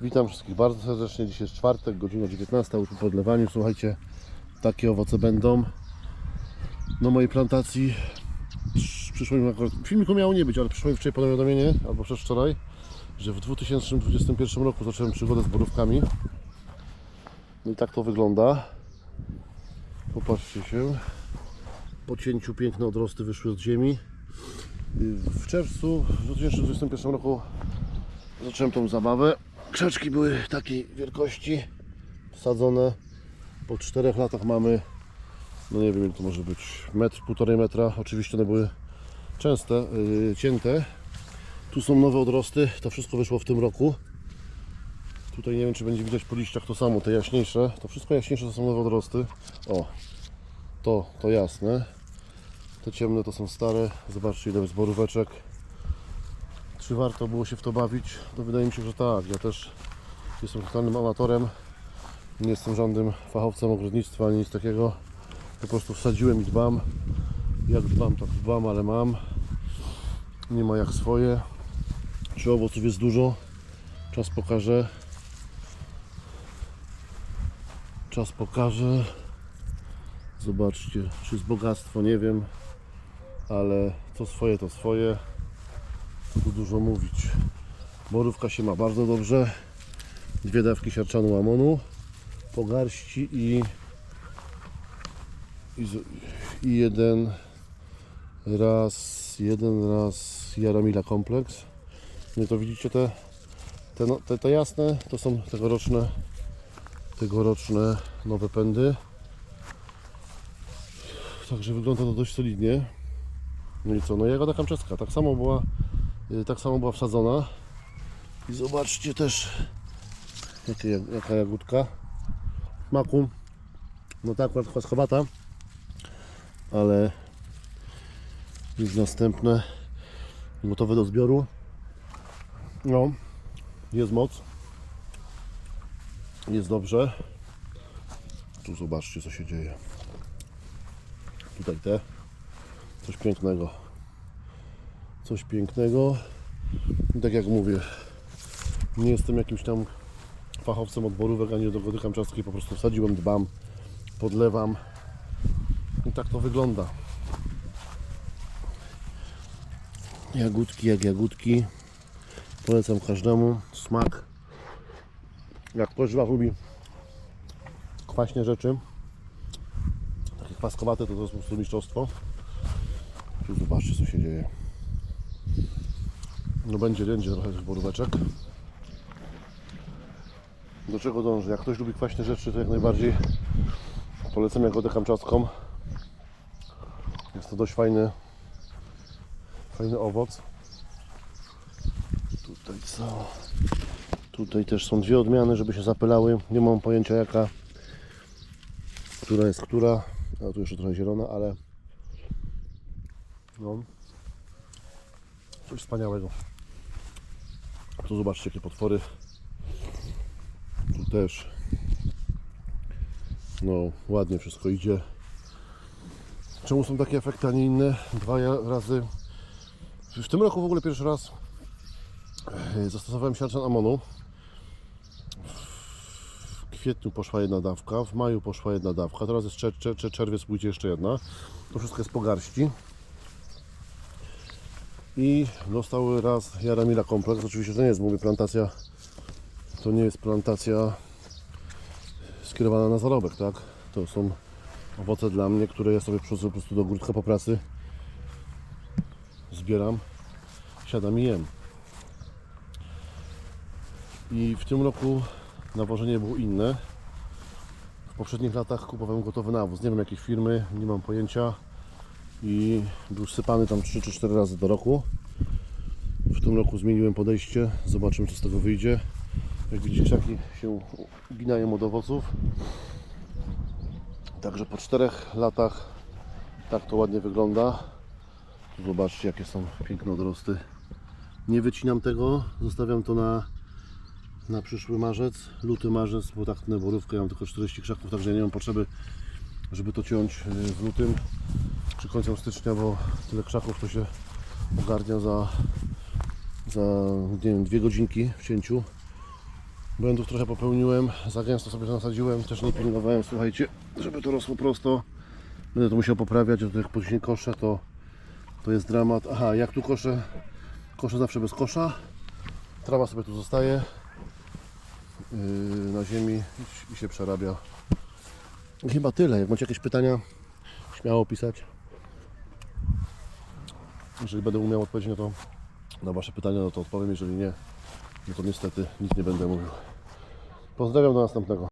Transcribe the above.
Witam wszystkich bardzo serdecznie. Dzisiaj jest czwartek, godzina 19 już po podlewaniu. Słuchajcie, takie owoce będą. Na mojej plantacji przyszło mi akurat, filmiku miało nie być, ale przyszło mi wczoraj powiadomienie, albo przedwczoraj, że w 2021 roku zacząłem przygodę z borówkami. No i tak to wygląda. Popatrzcie się. Po cięciu piękne odrosty wyszły od ziemi. W czerwcu w 2021 roku zacząłem tą zabawę. Krzaczki były takiej wielkości, sadzone. Po czterech latach mamy, no nie wiem to może być, metr, półtorej metra. Oczywiście one były częste, yy, cięte. Tu są nowe odrosty, to wszystko wyszło w tym roku. Tutaj nie wiem, czy będzie widać po liściach to samo, te jaśniejsze. To wszystko jaśniejsze to są nowe odrosty. O, to, to jasne. Te ciemne to są stare. Zobaczcie ile jest boróweczek. Czy warto było się w to bawić? No wydaje mi się, że tak. Ja też jestem totalnym amatorem. Nie jestem żadnym fachowcem ogrodnictwa ani nic takiego. Po prostu wsadziłem i dbam. Jak dbam, tak dbam, ale mam. Nie ma jak swoje. Czy owoców jest dużo? Czas pokaże. Czas pokaże. Zobaczcie, czy jest bogactwo, nie wiem, ale to swoje, to swoje. Tu dużo mówić. Borówka się ma bardzo dobrze. Dwie dawki siarczanu łamonu po garści i, i, i jeden raz, jeden raz Jaramila kompleks. Nie to widzicie te, te, no, te, te jasne, to są tegoroczne, tegoroczne nowe pędy. Także wygląda to dość solidnie. No i co, no jagoda kamczeska, tak samo była, tak samo była wsadzona. I zobaczcie też, jakie, jaka jagódka. W Smaku, no tak, akurat kwaskowata, ale już następne gotowe do zbioru. No, jest moc. Jest dobrze. Tu zobaczcie, co się dzieje. Tutaj te. Coś pięknego. Coś pięknego. I tak jak mówię, nie jestem jakimś tam fachowcem od borówek ani od ogody kamczackiej. Po prostu wsadziłem, dbam, podlewam. I tak to wygląda. Jagódki jak jagódki. Polecam każdemu. Smak. Jak ktoś Was lubi kwaśne rzeczy, takie kwaskowate, to to jest po prostu mistrzostwo. Tu zobaczcie co się dzieje. No będzie, będzie trochę tych boróweczek. Do czego dążę? Jak ktoś lubi kwaśne rzeczy, to jak najbardziej polecam jagodę kamczacką. Jest to dość fajny, fajny owoc. Tutaj co? Tutaj też są dwie odmiany, żeby się zapylały. Nie mam pojęcia jaka, która jest która. A tu jeszcze trochę zielona, ale no. Coś wspaniałego. Tu zobaczcie jakie potwory. Tu też. No, ładnie wszystko idzie. Czemu są takie efekty, a nie inne? Dwa razy. W tym roku w ogóle pierwszy raz e, zastosowałem siarczan amonu. W kwietniu poszła jedna dawka, w maju poszła jedna dawka, teraz jest czer- czer- czerwiec, pójdzie jeszcze jedna. To wszystko jest po garści. I dostał raz Jaramila kompleks. Oczywiście to nie jest, mówię, plantacja. To nie jest plantacja skierowana na zarobek, tak? To są owoce dla mnie, które ja sobie przychodzę po prostu do ogródka po pracy. Zbieram, siadam i jem. I w tym roku nawożenie było inne. W poprzednich latach kupowałem gotowy nawóz. Nie wiem jakiej firmy, nie mam pojęcia. I był sypany tam 3 czy 4 razy do roku. W tym roku zmieniłem podejście. Zobaczymy, co z tego wyjdzie. Jak widzicie, krzaki się uginają od owoców. Także po 4 latach tak to ładnie wygląda. Zobaczcie, jakie są piękne odrosty. Nie wycinam tego, zostawiam to na, na przyszły marzec, luty, marzec, bo tak tnę borówkę, ja mam tylko 40 krzaków, także ja nie mam potrzeby, żeby to ciąć y, w lutym czy końcem stycznia, bo tyle krzaków to się ogarnia za, za nie wiem, dwie godzinki w cięciu. Błędów trochę popełniłem, za gęsto sobie to nasadziłem, też nie pilnowałem, słuchajcie, żeby to rosło prosto. Będę to musiał poprawiać, a to jak później koszę, to, to jest dramat. Aha, jak tu koszę, koszę zawsze bez kosza. Trawa sobie tu zostaje yy, na ziemi i się przerabia. Chyba tyle. Jak macie jakieś pytania, śmiało pisać. Jeżeli będę umiał odpowiedzieć na to, na Wasze pytania, no to odpowiem. Jeżeli nie, no to niestety nic nie będę mówił. Pozdrawiam do następnego.